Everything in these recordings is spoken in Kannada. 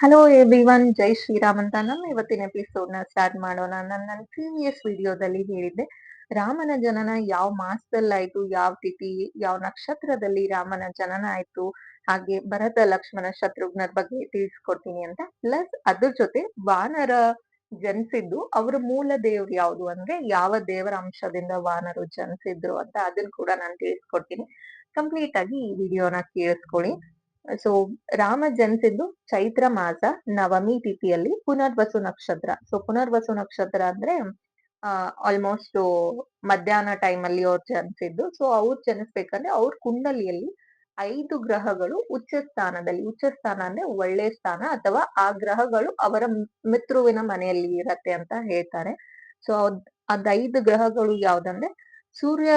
ಹಲೋ ಎವ್ರಿವನ್ ಜೈ ಶ್ರೀರಾಮ್ ಅಂತ ನಮ್ಮ ಇವತ್ತಿನ ಎಪಿಸೋಡ್ನ ಸ್ಟಾರ್ಟ್ ಮಾಡೋಣ. ನಾನು ನನ್ನ ಪ್ರೀವಿಯಸ್ ವಿಡಿಯೋದಲ್ಲಿ ಹೇಳಿದ್ದೆ, ರಾಮನ ಜನನ ಯಾವ ಮಾಸದಲ್ಲಿ ಆಯ್ತು ಯಾವ ತಿಥಿ, ಯಾವ ನಕ್ಷತ್ರದಲ್ಲಿ ರಾಮನ ಜನನ ಆಯ್ತು, ಹಾಗೆ ಭರತ, ಲಕ್ಷ್ಮಣ, ಶತ್ರುಘ್ನರ ಬಗ್ಗೆ ತಿಳಿಸ್ಕೊಡ್ತೀನಿ ಅಂತ. ಪ್ಲಸ್ ಅದ್ರ ಜೊತೆ ವಾನರ ಜನಿಸಿದ್ದು, ಅವ್ರ ಮೂಲ ದೇವ್ರು ಯಾವುದು ಅಂದ್ರೆ ಯಾವ ದೇವರ ಅಂಶದಿಂದ ವಾನರು ಜನಿಸಿದ್ರು ಅಂತ ಅದನ್ನ ಕೂಡ ನಾನು ತಿಳಿಸ್ಕೊಡ್ತೀನಿ. ಕಂಪ್ಲೀಟ್ ಆಗಿ ಈ ವಿಡಿಯೋನ ಕೇಳಿಸ್ಕೊಳ್ಳಿ. ಸೊ ರಾಮ ಜನಿಸಿದ್ದು ಚೈತ್ರ ಮಾಸ ನವಮಿ ತಿಥಿಯಲ್ಲಿ ಪುನರ್ವಸು ನಕ್ಷತ್ರ ಸೊ ಪುನರ್ವಸು ನಕ್ಷತ್ರ ಅಂದ್ರೆ ಆಲ್ಮೋಸ್ಟ್ ಮಧ್ಯಾಹ್ನ ಟೈಮ್ ಅಲ್ಲಿ ಅವ್ರು ಜನಿಸಿದ್ದು. ಸೊ ಅವ್ರು ಜನಿಸ್ಬೇಕಂದ್ರೆ ಅವ್ರ ಕುಂಡಲಿಯಲ್ಲಿ ಐದು ಗ್ರಹಗಳು ಉಚ್ಚ ಸ್ಥಾನದಲ್ಲಿ, ಉಚ್ಚ ಸ್ಥಾನ ಅಂದ್ರೆ ಒಳ್ಳೆ ಸ್ಥಾನ ಅಥವಾ ಆ ಗ್ರಹಗಳು ಅವರ ಮಿತ್ರುವಿನ ಮನೆಯಲ್ಲಿ ಇರತ್ತೆ ಅಂತ ಹೇಳ್ತಾರೆ. ಸೊ ಅದ್ ಐದು ಗ್ರಹಗಳು ಯಾವ್ದಂದ್ರೆ, ಸೂರ್ಯ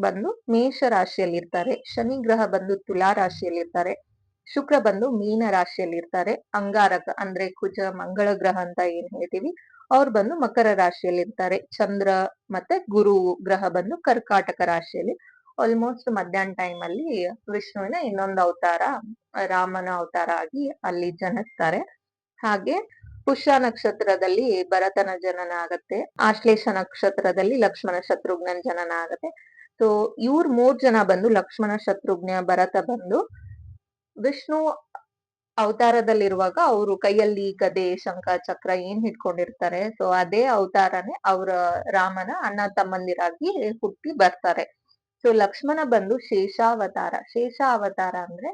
ಬಂದು ಮೇಷ ರಾಶಿಯಲ್ಲಿ ಇರ್ತಾರೆ ಶನಿ ಗ್ರಹ ಬಂದು ತುಲಾ ರಾಶಿಯಲ್ಲಿ ಇರ್ತಾರೆ ಶುಕ್ರ ಬಂದು ಮೀನ ರಾಶಿಯಲ್ಲಿ ಇರ್ತಾರೆ ಅಂಗಾರಕ ಅಂದ್ರೆ ಕುಜ, ಮಂಗಳ ಗ್ರಹ ಅಂತ ಏನ್ ಹೇಳ್ತೀವಿ, ಅವ್ರು ಬಂದು ಮಕರ ರಾಶಿಯಲ್ಲಿ ಇರ್ತಾರೆ ಚಂದ್ರ ಮತ್ತೆ ಗುರು ಗ್ರಹ ಬಂದು ಕರ್ಕಾಟಕ ರಾಶಿಯಲ್ಲಿ. ಆಲ್ಮೋಸ್ಟ್ ಮಧ್ಯಾಹ್ನ ಟೈಮ್ ಅಲ್ಲಿ ವಿಷ್ಣುವಿನ ಇನ್ನೊಂದು ಅವತಾರ, ರಾಮನ ಅವತಾರ ಆಗಿ ಅಲ್ಲಿ ಜನಿಸ್ತಾರೆ. ಹಾಗೆ ಪುಷ್ಯ ನಕ್ಷತ್ರದಲ್ಲಿ ಭರತನ ಜನನ ಆಗತ್ತೆ, ಆಶ್ಲೇಷ ನಕ್ಷತ್ರದಲ್ಲಿ ಲಕ್ಷ್ಮಣ ಶತ್ರುಘ್ನನ್ ಜನನ ಆಗತ್ತೆ. ಸೊ ಇವ್ರ ಮೂರ್ ಜನ ಬಂದು ಲಕ್ಷ್ಮಣ ಶತ್ರುಘ್ನ, ಭರತ ಬಂದು ವಿಷ್ಣು ಅವತಾರದಲ್ಲಿರುವಾಗ ಅವರು ಕೈಯಲ್ಲಿ ಗದೆ, ಶಂಖ, ಚಕ್ರ ಏನ್ ಹಿಡ್ಕೊಂಡಿರ್ತಾರೆ ಸೊ ಅದೇ ಅವತಾರನೇ ಅವರ ರಾಮನ ಅಣ್ಣ ತಮ್ಮಂದಿರಾಗಿ ಹುಟ್ಟಿ ಬರ್ತಾರೆ. ಸೊ ಲಕ್ಷ್ಮಣ ಬಂದು ಶೇಷಾವತಾರ ಶೇಷ ಅವತಾರ ಅಂದ್ರೆ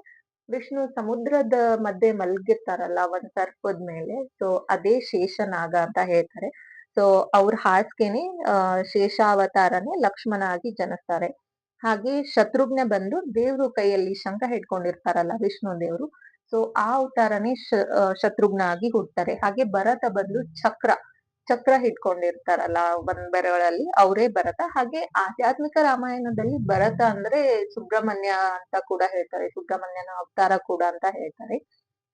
ವಿಷ್ಣು ಸಮುದ್ರದ ಮಧ್ಯೆ ಮಲಗಿರ್ತಾರಲ್ಲ ಒಂದ್ ಸರ್ಪದ ಮೇಲೆ ಸೊ ಅದೇ ಶೇಷನಾಗ ಅಂತ ಹೇಳ್ತಾರೆ. ಸೊ ಅವ್ರ ಹಾಸಿಗೆನೆ ಅಹ್ ಶೇಷಾವತಾರನೇ ಲಕ್ಷ್ಮಣ ಆಗಿ ಜನಿಸ್ತಾರೆ. ಹಾಗೆ ಶತ್ರುಘ್ನ ಬಂದು ದೇವ್ರ ಕೈಯಲ್ಲಿ ಶಂಖ ಹಿಡ್ಕೊಂಡಿರ್ತಾರಲ್ಲ ವಿಷ್ಣು ದೇವ್ರು. ಸೊ ಆ ಅವತಾರನೇ ಶತ್ರುಘ್ನ ಆಗಿ ಹುಡ್ತಾರೆ ಹಾಗೆ ಭರತ ಬಂದು ಚಕ್ರ ಚಕ್ರ ಹಿಡ್ಕೊಂಡಿರ್ತಾರಲ್ಲ ಒಂದ್ ಬೆರಳಲ್ಲಿ, ಅವರೇ ಭರತ. ಹಾಗೆ ಆಧ್ಯಾತ್ಮಿಕ ರಾಮಾಯಣದಲ್ಲಿ ಭರತ ಅಂದ್ರೆ ಸುಬ್ರಹ್ಮಣ್ಯ ಅಂತ ಕೂಡ ಹೇಳ್ತಾರೆ, ಸುಬ್ರಹ್ಮಣ್ಯನ ಅವತಾರ ಕೂಡ ಅಂತ ಹೇಳ್ತಾರೆ.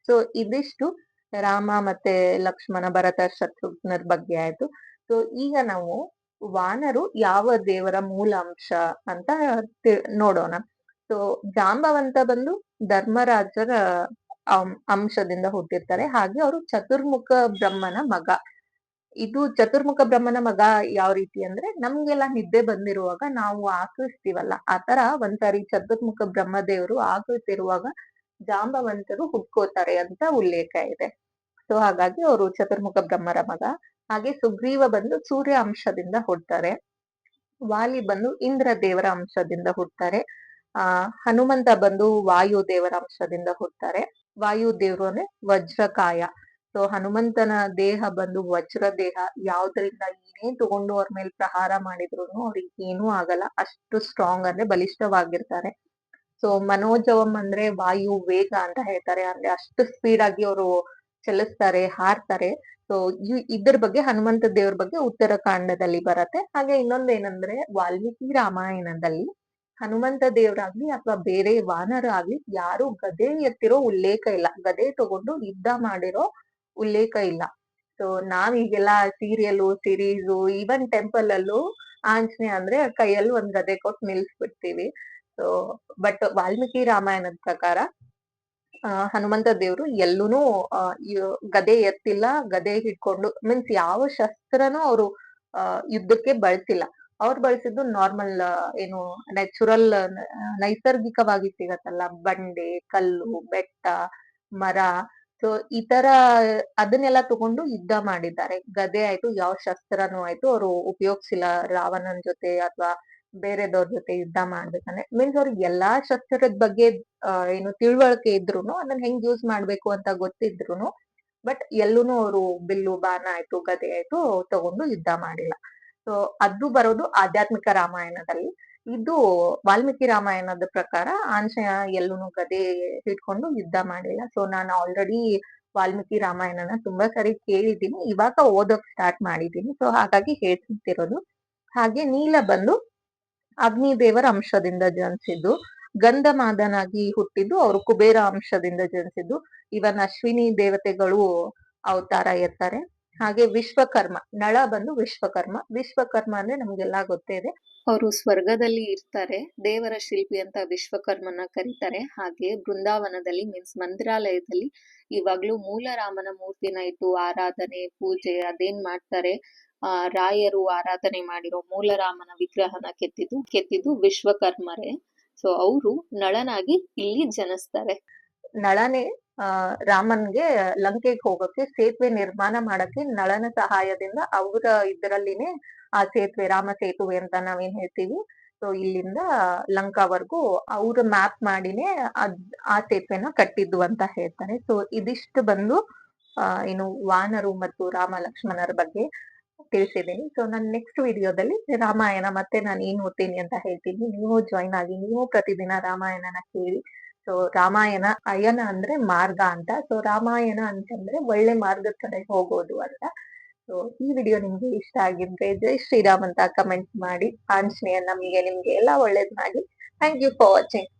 ಸೊ ಇದಿಷ್ಟು ರಾಮ ಮತ್ತೆ ಲಕ್ಷ್ಮಣ, ಭರತ, ಶತ್ರುಘ್ನರ ಬಗ್ಗೆ ಆಯ್ತು. ಸೊ ಈಗ ನಾವು ವಾನರು ಯಾವ ದೇವರ ಮೂಲ ಅಂಶ ಅಂತ ನೋಡೋಣ. ಸೊ ಜಾಂಬವಂತ ಬಂದು ಧರ್ಮರಾಜರ ಅಂಶದಿಂದ ಹುಟ್ಟಿರ್ತಾರೆ. ಹಾಗೆ ಅವರು ಚತುರ್ಮುಖ ಬ್ರಹ್ಮನ ಮಗ. ಇದು ಚತುರ್ಮುಖ ಬ್ರಹ್ಮನ ಮಗ ಯಾವ ರೀತಿ ಅಂದ್ರೆ, ನಮ್ಗೆಲ್ಲ ನಿದ್ದೆ ಬಂದಿರುವಾಗ ನಾವು ಆಕಳಿಸ್ತೀವಲ್ಲ ಆತರ ಒಂದ್ಸಾರಿ ಚತುರ್ಮುಖ ಬ್ರಹ್ಮದೇವರು ಆಕಳಿಸಿರುವಾಗ ಜಾಂಬವಂತರು ಹುಟ್ಕೋತಾರೆ ಅಂತ ಉಲ್ಲೇಖ ಇದೆ. ಸೊ ಹಾಗಾಗಿ ಅವರು ಚತುರ್ಮುಖ ಬ್ರಹ್ಮರ ಮಗ. ಹಾಗೆ ಸುಗ್ರೀವ ಬಂದು ಸೂರ್ಯ ಅಂಶದಿಂದ ಹುಡ್ತಾರೆ ವಾಲಿ ಬಂದು ಇಂದ್ರ ದೇವರ ಅಂಶದಿಂದ ಹುಡ್ತಾರೆ ಆ, ಹನುಮಂತ ಬಂದು ವಾಯು ದೇವರ ಅಂಶದಿಂದ ಹುಡ್ತಾರೆ ವಾಯು ದೇವರು ಅಂದ್ರೆ ವಜ್ರಕಾಯ. ಸೊ ಹನುಮಂತನ ದೇಹ ಬಂದು ವಜ್ರ ದೇಹ. ಯಾವ್ದ್ರಿಂದ ಏನೇ ತಗೊಂಡು ಅವ್ರ ಮೇಲೆ ಪ್ರಹಾರ ಮಾಡಿದ್ರು ಅವ್ರಿಗೆ ಏನೂ ಆಗಲ್ಲ. ಅಷ್ಟು ಸ್ಟ್ರಾಂಗ್ ಅಂದ್ರೆ ಬಲಿಷ್ಠವಾಗಿರ್ತಾರೆ. ಸೊ ಮನೋಜವಂ ಅಂದ್ರೆ ವಾಯು, ವೇಗ ಅಂತ ಹೇಳ್ತಾರೆ. ಅಂದ್ರೆ ಅಷ್ಟು ಸ್ಪೀಡ್ ಆಗಿ ಅವರು ಚಲಿಸ್ತಾರೆ, ಹಾರ್ತಾರೆ. ಸೊ ಇದ್ರ ಬಗ್ಗೆ ಹನುಮಂತ ದೇವ್ರ ಬಗ್ಗೆ ಉತ್ತರ ಕಾಂಡದಲ್ಲಿ ಬರತ್ತೆ. ಹಾಗೆ ಇನ್ನೊಂದೇನಂದ್ರೆ ವಾಲ್ಮೀಕಿ ರಾಮಾಯಣದಲ್ಲಿ ಹನುಮಂತ ದೇವ್ರಾಗ್ಲಿ ಅಥವಾ ಬೇರೆ ವಾನರ ಆಗ್ಲಿ ಯಾರು ಗದೆ ಎತ್ತಿರೋ ಉಲ್ಲೇಖ ಇಲ್ಲ. ಗದೆ ತಗೊಂಡು ಯುದ್ಧ ಮಾಡಿರೋ ಉಲ್ಲೇಖ ಇಲ್ಲ. ಸೊ ನಾವೀಗೆಲ್ಲ ಸೀರಿಯಲ್ಲು ಸೀರಿಯಲ್ ಸಿರೀಸು ಈವನ್ ಟೆಂಪಲ್ ಅಲ್ಲೂ ಆಂಜನೇಯ ಅಂದ್ರೆ ಕೈಯಲ್ಲಿ ಒಂದ್ ಗದೆ ಕೊಟ್ಟು ನಿಲ್ಸ್ಬಿಡ್ತೀವಿ. ಸೊ ಬಟ್ ವಾಲ್ಮೀಕಿ ರಾಮಾಯಣದ ಪ್ರಕಾರ ಹನುಮಂತ ದೇವ್ರು ಎಲ್ಲೂನು ಗದೆ ಎತ್ತಿಲ್ಲ, ಗದೆ ಹಿಡ್ಕೊಂಡು ಮೀನ್ಸ್ ಯಾವ ಶಸ್ತ್ರನೂ ಅವರು ಯುದ್ಧಕ್ಕೆ ಬಳಸಿಲ್ಲ. ಅವ್ರು ಬಳಸಿದ್ದು ನಾರ್ಮಲ್ ಏನು ನ್ಯಾಚುರಲ್ ನೈಸರ್ಗಿಕವಾಗಿ ಸಿಗತ್ತಲ್ಲ ಬಂಡೆ, ಕಲ್ಲು, ಬೆಟ್ಟ, ಮರ. ಸೊ ಈ ತರ ಅದನ್ನೆಲ್ಲ ತಗೊಂಡು ಯುದ್ಧ ಮಾಡಿದ್ದಾರೆ. ಗದೆ ಆಯ್ತು, ಯಾವ ಶಸ್ತ್ರನೂ ಆಯ್ತು, ಅವರು ಉಪಯೋಗಿಸಿಲ್ಲ ರಾವಣನ್ ಜೊತೆ ಅಥವಾ ಬೇರೆದವ್ರ ಜೊತೆ ಯುದ್ಧ ಮಾಡ್ಬೇಕಂದ್ರೆ ಮೀನ್ಸ್ ಅವ್ರಿಗೆ ಎಲ್ಲಾ ಶಸ್ತ್ರದ ಬಗ್ಗೆ ಏನು ತಿಳುವಳಿಕೆ ಇದ್ರು ಅದನ್ನ ಹೆಂಗ್ ಯೂಸ್ ಮಾಡ್ಬೇಕು ಅಂತ ಗೊತ್ತಿದ್ರುನು ಬಟ್ ಎಲ್ಲೂನು ಅವರು ಬಿಲ್ಲು, ಬಾಣ ಆಯ್ತು ಗದೆ ಆಯ್ತು ತಗೊಂಡು ಯುದ್ಧ ಮಾಡಿಲ್ಲ. ಸೊ ಅದು ಬರೋದು ಆಧ್ಯಾತ್ಮಿಕ ರಾಮಾಯಣದಲ್ಲಿ. ಇದು ವಾಲ್ಮೀಕಿ ರಾಮಾಯಣದ ಪ್ರಕಾರ ಆಂಶಯ ಎಲ್ಲೂನು ಗದೆ ಹಿಡ್ಕೊಂಡು ಯುದ್ಧ ಮಾಡಿಲ್ಲ. ಸೊ ನಾನು ಆಲ್ರೆಡಿ ವಾಲ್ಮೀಕಿ ರಾಮಾಯಣನ ತುಂಬಾ ಸರಿ ಕೇಳಿದ್ದೀನಿ. ಇವಾಗ ಓದೋಕ್ ಸ್ಟಾರ್ಟ್ ಮಾಡಿದ್ದೀನಿ. ಸೊ ಹಾಗಾಗಿ ಹೇಳ್ತಿರೋದು ಹಾಗೆ ನೀಲ ಬಂದು ಅಗ್ನಿ ದೇವರ ಅಂಶದಿಂದ ಜನಿಸಿದ್ದು ಗಂಧಮಾದನಾಗಿ ಹುಟ್ಟಿದ್ದು, ಅವರು ಕುಬೇರ ಅಂಶದಿಂದ ಜನಿಸಿದ್ದು. ಇವನ್ ಅಶ್ವಿನಿ ದೇವತೆಗಳು ಅವತಾರ ಇರ್ತಾರೆ ಹಾಗೆ ವಿಶ್ವಕರ್ಮ ನಳ ಬಂದು ವಿಶ್ವಕರ್ಮ. ವಿಶ್ವಕರ್ಮ ಅಂದ್ರೆ ನಮ್ಗೆಲ್ಲಾ ಗೊತ್ತೇ ಇದೆ. ಅವರು ಸ್ವರ್ಗದಲ್ಲಿ ಇರ್ತಾರೆ ದೇವರ ಶಿಲ್ಪಿ ಅಂತ ವಿಶ್ವಕರ್ಮನ ಕರೀತಾರೆ. ಹಾಗೆ ಬೃಂದಾವನದಲ್ಲಿ ಮೀನ್ಸ್ ಮಂತ್ರಾಲಯದಲ್ಲಿ ಇವಾಗ್ಲೂ ಮೂಲ ರಾಮನ ಮೂರ್ತಿನ ಇಟ್ಟು ಆರಾಧನೆ ಪೂಜೆ ಅದೇನ್ ಮಾಡ್ತಾರೆ ಆ ರಾಯರು ಆರಾಧನೆ ಮಾಡಿರೋ ಮೂಲ ರಾಮನ ವಿಗ್ರಹನ ಕೆತ್ತಿದ್ದು ಕೆತ್ತಿದ್ದು ವಿಶ್ವಕರ್ಮರೇ. ಸೊ ಅವರು ನಳನಾಗಿ ಇಲ್ಲಿ ಜನಿಸ್ತಾರೆ. ನಳನೇ ಆ, ರಾಮನ್ಗೆ ಲಂಕೆಗೆ ಹೋಗಕ್ಕೆ ಸೇತುವೆ ನಿರ್ಮಾಣ ಮಾಡಕ್ಕೆ ನಳನ ಸಹಾಯದಿಂದ ಅವರ ಇದರಲ್ಲಿನೇ ಆ ಸೇತುವೆ, ರಾಮ ಸೇತುವೆ ಅಂತ ನಾವೇನ್ ಹೇಳ್ತೀವಿ. ಸೊ ಇಲ್ಲಿಂದ ಲಂಕಾವರೆಗೂ ಅವ್ರ ಮ್ಯಾಪ್ ಮಾಡಿನೇ ಅದ್, ಆ ಸೇತುವೆನ ಕಟ್ಟಿದ್ದು ಅಂತ ಹೇಳ್ತಾರೆ. ಸೊ ಇದಿಷ್ಟು ಬಂದು ಏನು ವಾನರು ಮತ್ತು ರಾಮ ಲಕ್ಷ್ಮಣರ ಬಗ್ಗೆ ತಿಳಿಸಿದ್ದೀನಿ. ಸೊ ನಾನು ನೆಕ್ಸ್ಟ್ ವಿಡಿಯೋದಲ್ಲಿ ರಾಮಾಯಣ ಮತ್ತೆ ನಾನು ಏನ್ ಓದ್ತೀನಿ ಅಂತ ಹೇಳ್ತೀನಿ. ನೀವು ಜಾಯಿನ್ ಆಗಿ, ನೀವು ಪ್ರತಿದಿನ ರಾಮಾಯಣನ ಕೇಳಿ. ಸೊ ರಾಮಾಯಣ, ಅಯನ ಅಂದ್ರೆ ಮಾರ್ಗ ಅಂತ. ಸೊ ರಾಮಾಯಣ ಅಂತಂದ್ರೆ ಒಳ್ಳೆ ಮಾರ್ಗದ ಕಡೆ ಹೋಗೋದು ಅಂತ ಸೊ ಈ ವಿಡಿಯೋ ನಿಮ್ಗೆ ಇಷ್ಟ ಆಗಿದ್ರೆ ಜೈ ಶ್ರೀರಾಮ್ ಅಂತ ಕಮೆಂಟ್ ಮಾಡಿ. ಆಂಜನೇಯ ನಮ್ಗೆ, ನಿಮ್ಗೆ ಎಲ್ಲ ಒಳ್ಳೇದ್ ಮಾಡಿ. Thank you for watching